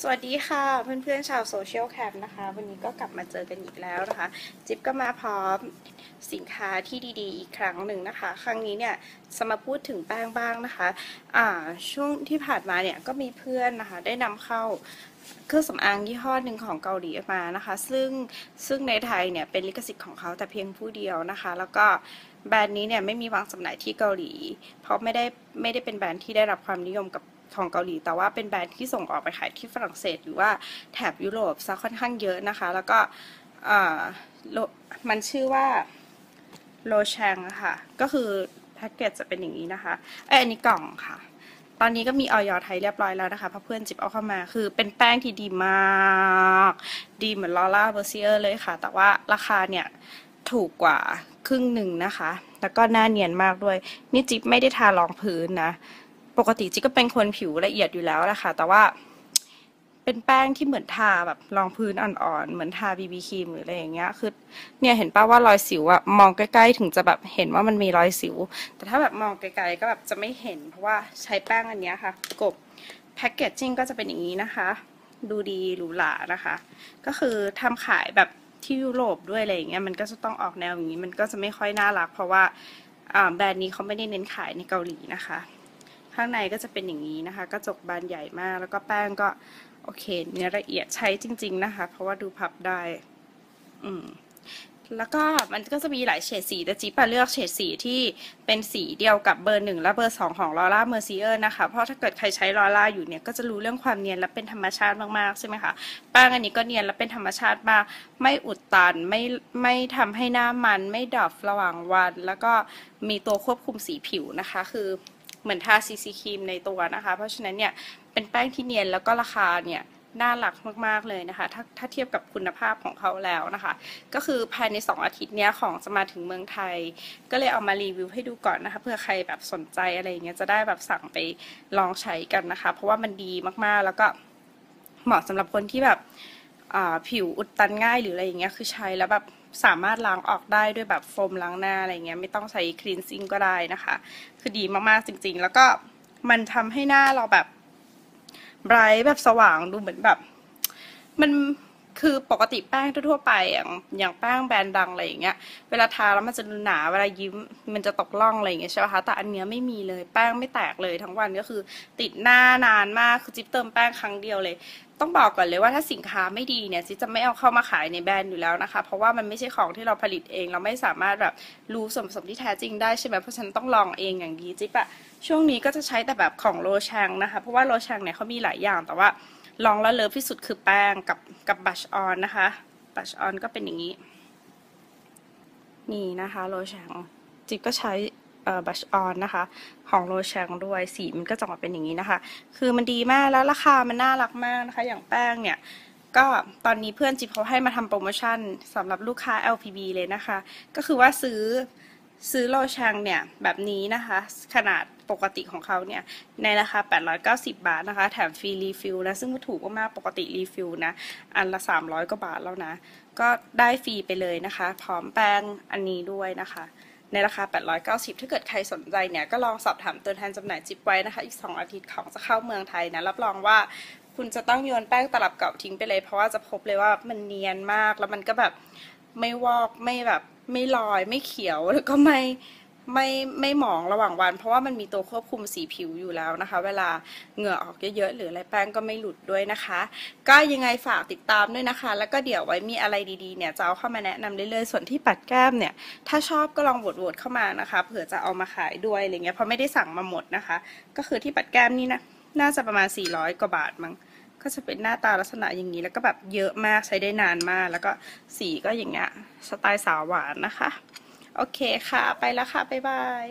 สวัสดีค่ะเพื่อนๆชาวโซเชียลแคมนะคะ วันนี้ก็กลับมาเจอกันอีกแล้วนะคะ จิ๊บก็มาพร้อมสินค้าที่ดีๆ อีกครั้งหนึ่งนะคะ ครั้งนี้เนี่ยจะมาพูดถึงแป้งบ้างนะคะอ่าช่วงที่ผ่านมาเนี่ยก็มีเพื่อนนะคะ ได้นำเข้าเครื่องสำอางยี่ห้อหนึ่งของเกาหลีมานะคะ ซึ่งซึ่งในไทยเนี่ยเป็นลิขสิทธิ์ของเขาแต่เพียงผู้เดียวนะคะ แล้วก็แบรนด์นี้เนี่ยไม่มีวางจำหน่ายที่เกาหลี เพราะไม่ได้ไม่ได้เป็นแบรนด์ที่ได้รับความนิยมกับ ของเกาหลี แต่ว่าเป็นแบรนด์ที่ส่งออกไปขายที่ฝรั่งเศส หรือว่าแถบยุโรปซะค่อนข้างเยอะนะคะ แล้วก็มันชื่อว่าโลแชงค่ะ ก็คือแพ็กเกจจะเป็นอย่างนี้นะคะไออันนี้กล่องค่ะ ตอนนี้ก็มีออยอไทยเรียบร้อยแล้วนะคะเพราะเพื่อนจิบเอาเข้ามา คือเป็นแป้งที่ดีมาก ดีเหมือนลอร่าเบอร์เซียร์เลยค่ะ แต่ว่าราคาเนี่ยถูกกว่าครึ่งหนึ่งนะคะ แล้วก็หน้าเนียนมากด้วย นี่จิ๊บไม่ได้ทารองพื้นนะ ปกติจิ๊กก็เป็นคนผิวละเอียดอยู่แล้วแหละค่ะ แต่ว่าเป็นแป้งที่เหมือนทาแบบรองพื้นอ่อนๆ เหมือนทาบีบีครีมหรืออะไรอย่างเงี้ย คือเนี่ยเห็นป้าว่ารอยสิวอะมองใกล้ๆ ถึงจะแบบเห็นว่ามันมีรอยสิว แต่ถ้าแบบมองไกลๆก็แบบจะไม่เห็น เพราะว่าใช้แป้งอันนี้ค่ะ กบแพคเกจจิ้งก็จะเป็นอย่างนี้นะคะ ดูดีหรูหรานะคะ ก็คือทำขายแบบที่ยุโรปด้วยอะไรอย่างเงี้ย มันก็จะต้องออกแนวอย่างนี้ มันก็จะไม่ค่อยน่ารัก เพราะว่าแบรนด์นี้เขาไม่ได้เน้นขายในเกาหลีนะคะ ข้างในก็จะเป็นอย่างนี้นะคะ กระจกบานใหญ่มาก แล้วก็แป้งก็โอเคเนื้อละเอียดใช้จริง ๆนะคะ เพราะว่าดูพับได้ อืมแล้วก็มันก็จะมีหลายเฉดสีแต่จิ๊บเลือกเฉดสีที่เป็นสีเดียวกับเบอร์หนึ่งและเบอร์สองของลอร่าเมอร์ซิเออร์นะคะ เพราะถ้าเกิดใครใช้ลอร่าอยู่เนี่ยก็จะรู้เรื่องความเนียนและเป็นธรรมชาติมากๆใช่ไหมคะแป้งอันนี้ก็เนียนและเป็นธรรมชาติมาก ไม่อุดตันไม่ไม่ทำให้หน้ามัน ไม่ดับระหว่างวัน แล้วก็มีตัวควบคุมสีผิวนะคะ คือ เหมือนทาซีซีครีมในตัวนะคะ เพราะฉะนั้นเนี่ยเป็นแป้งที่เนียนแล้วก็ราคาเนี่ยน่ารักมาก ๆ เลยนะคะ ถ้าถ้าเทียบกับคุณภาพของเขาแล้วนะคะ ก็คือภายใน 2 อาทิตย์เนี้ยของจะมาถึงเมืองไทย ก็เลยเอามารีวิวให้ดูก่อนนะคะเพื่อใครแบบสนใจอะไรเงี้ยจะได้แบบสั่งไปลองใช้กันนะคะ เพราะว่ามันดีมากๆ แล้วก็เหมาะสำหรับคนที่แบบผิวอุดตันง่ายหรืออะไรอย่างเงี้ยคือใช้แล้วแบบ สามารถล้างออกได้ด้วยแบบโฟมล้างหน้าอะไรเงี้ยไม่ต้องใช้คลีนซิ่งก็ได้นะคะ คือดีมากๆจริง ๆ แล้วก็มันทำให้หน้าเราแบบไบรท์แบบสว่างดูเหมือนแบบ มัน คือปกติแป้งทั่วไปอย่างอย่างแป้งแบรนด์ดังอะไรอย่างเงี้ย เวลาทาแล้วมันจะหนาเวลายิ้มมันจะตกล่องอะไรอย่างเงี้ยใช่ไหมคะแต่อันเนี้ยไม่มีเลยแป้งไม่แตกเลยทั้งวันก็คือ ติดหน้านานมากคือจิ๊บเติมแป้งครั้งเดียวเลย ต้องบอกก่อนเลยว่าถ้าสินค้าไม่ดีเนี่ยจิ๊บจะไม่เอาเข้ามาขายในแบรนด์อยู่แล้วนะคะ เพราะว่ามันไม่ใช่ของที่เราผลิตเอง เราไม่สามารถแบบรู้ส่วนผสมที่แท้จริงได้ใช่ไหมเพราะฉันต้องลองเองอย่างดีจิ๊บอะช่วงนี้ก็จะใช้แต่แบบของโลชังนะคะ เพราะว่าโลชังเนี่ยเขามีหลายอย่างแต่ว่า ลองแล้วเลิฟที่สุดคือแป้งกับกับบัชออนนะคะบัชออนก็เป็นอย่างนี้ นี่นะคะโลชังจิ๊บก็ใช้บัชออนนะคะ ของโลชังด้วยสีมันก็จะออกมาเป็นอย่างนี้นะคะ คือมันดีมากแล้วราคามันน่ารักมากนะคะ อย่างแป้งเนี่ยก็ตอนนี้เพื่อนจิ๊บเขาให้มาทำโปรโมชั่นสำหรับลูกค้า LPB เลยนะคะ ก็คือว่าซื้อ ซื้อโลชังเนี่ยแบบนี้นะคะ ขนาดปกติของเขาเนี่ย ในราคา 890 บาทนะคะ แถมฟรีรีฟิลนะ ซึ่งถูกมากปกติรีฟิลนะ อันละ 300 กว่าบาทแล้วนะ ก็ได้ฟรีไปเลยนะคะ พร้อมแป้งอันนี้ด้วยนะคะในราคา 890 ถ้าเกิดใครสนใจเนี่ย ก็ลองสอบถามตัวแทนจำหน่ายจิบไว้นะคะ อีก 2 อาทิตย์ของจะเข้าเมืองไทยนะ รับรองว่าคุณจะต้องโยนแป้งตลับเก่าทิ้งไปเลย เพราะว่าจะพบเลยว่ามันเนียนมาก แล้วมันก็แบบไม่วอก ไม่แบบ ไม่ลอยไม่เขียวแล้วก็ไม่ไม่ไม่หมองระหว่างวัน เพราะว่ามันมีตัวควบคุมสีผิวอยู่แล้วนะคะ เวลาเหงื่อออกเยอะๆหรืออะไรแป้งก็ไม่หลุดด้วยนะคะ ก็ยังไงฝากติดตามด้วยนะคะ แล้วก็เดี๋ยวไว้มีอะไรดีๆเนี่ยจะเอาเข้ามาแนะนำเรื่อยๆส่วนที่ปัดแก้มเนี่ย ถ้าชอบก็ลองโหวตๆเข้ามานะคะ เผื่อจะเอามาขายด้วยอะไรเงี้ยเพราะไม่ได้สั่งมาหมดนะคะ ก็คือที่ปัดแก้มนี่นะน่าจะประมาณ 400 กว่าบาทมั้ง ก็จะเป็นหน้าตาลักษณะอย่างนี้ แล้วก็แบบเยอะมากใช้ได้นานมาก แล้วก็สีก็อย่างเงี้ยสไตล์สาวหวานนะคะ โอเคค่ะ ไปแล้วค่ะ บ๊ายบาย